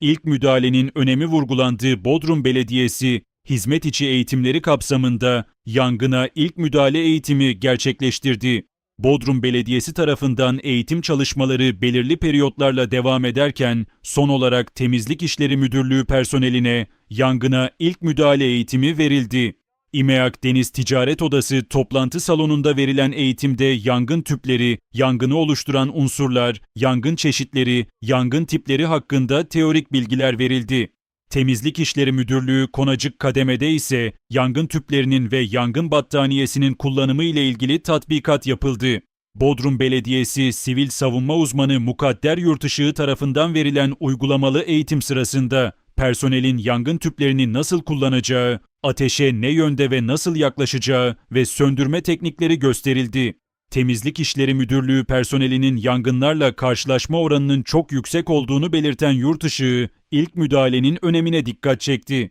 İlk müdahalenin önemi vurgulandığı Bodrum Belediyesi, hizmet içi eğitimleri kapsamında yangına ilk müdahale eğitimi gerçekleştirdi. Bodrum Belediyesi tarafından eğitim çalışmaları belirli periyotlarla devam ederken son olarak Temizlik İşleri Müdürlüğü personeline yangına ilk müdahale eğitimi verildi. İMEAK Deniz Ticaret Odası toplantı salonunda verilen eğitimde yangın tüpleri, yangını oluşturan unsurlar, yangın çeşitleri, yangın tipleri hakkında teorik bilgiler verildi. Temizlik İşleri Müdürlüğü Konacık Kademe'de ise yangın tüplerinin ve yangın battaniyesinin kullanımı ile ilgili tatbikat yapıldı. Bodrum Belediyesi Sivil Savunma Uzmanı Mukadder Yurtışığı tarafından verilen uygulamalı eğitim sırasında personelin yangın tüplerini nasıl kullanacağı, ateşe ne yönde ve nasıl yaklaşacağı ve söndürme teknikleri gösterildi. Temizlik İşleri Müdürlüğü personelinin yangınlarla karşılaşma oranının çok yüksek olduğunu belirten Yurtışığı, ilk müdahalenin önemine dikkat çekti.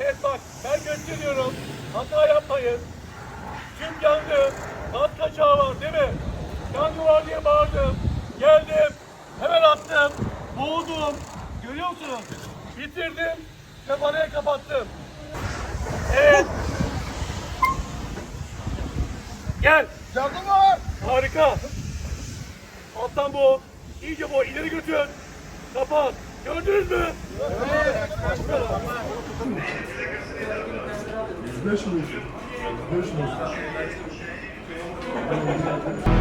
Evet bak ben gösteriyorum. Hata yapmayın. Tüm yandı. Kat kaçağı var değil mi? Yangın var diye bağırdım. Geldim. Hemen attım. Boğdum. Görüyor musunuz? Bitirdim. Ve kapattım. Evet. Gel. Yardım var. Harika. Alttan bu. İyice bu. ileri götür. Kapat. Gördünüz mü? Beş mi? Beş mi?